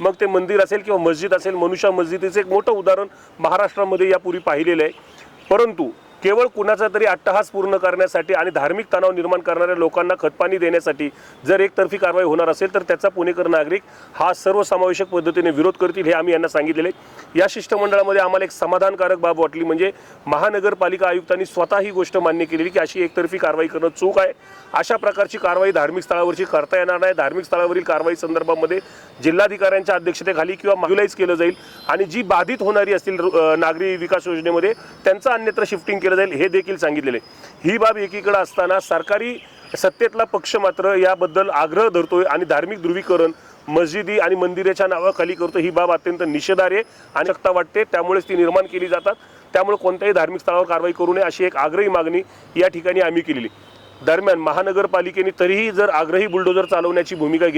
मग ते मंदिर असेल किंवा मस्जिद असेल मनुष्या मस्जिदीचं एक मोठं उदाहरण महाराष्ट्रामध्ये यापूर्वी पाहिलेलं आहे. परंतु केवळ कुणाचा तरी अट्टहास पूर्ण करण्यासाठी आणि धार्मिक तणाव निर्माण करणाऱ्या लोकांना खतपाणी देण्यासाठी जर एकतर्फी कारवाई होणार असेल तर त्याचा पुणेकर नागरिक हा सर्वसमावेशक पद्धतीने विरोध करतील हे आम्ही यांना सांगितलेले. या शिष्टमंडळामध्ये आम्हाला एक समाधानकारक बाब वाटली म्हणजे महानगरपालिका आयुक्तांनी स्वतः ही गोष्ट मान्य केलेली की अशी एकतर्फी कारवाई करणं चूक आहे. अशा प्रकारची कारवाई धार्मिक स्थळावरची करता येणार नाही. धार्मिक स्थळावरील कारवाई संदर्भामध्ये जिल्हाधिकाऱ्यांच्या अध्यक्षतेखाली किंवा मॅग्युलाइज केलं जाईल आणि जी बाधित होणारी असतील नागरी विकास योजनेमध्ये त्यांचं अन्यत्र शिफ्टिंग केलं जाईल हे देखील सांगितलेले. ही बाब एकीकडे असताना सरकारी सत्तेतला पक्ष मात्र याबद्दल आग्रह धरतोय आणि धार्मिक ध्रुवीकरण मस्जिदी आणि मंदिराच्या नावाखाली करतो ही बाब अत्यंत निषेधार्य आणि शक्ता वाटते. त्यामुळेच ती निर्माण केली जातात. त्यामुळे कोणत्याही धार्मिक स्थळावर कारवाई करू नये अशी एक आग्रही मागणी या ठिकाणी आम्ही केलेली. दरम्यान महानगरपालिकेने तरीही जर आग्रही बुलडोजर चालवण्याची भूमिका घेतली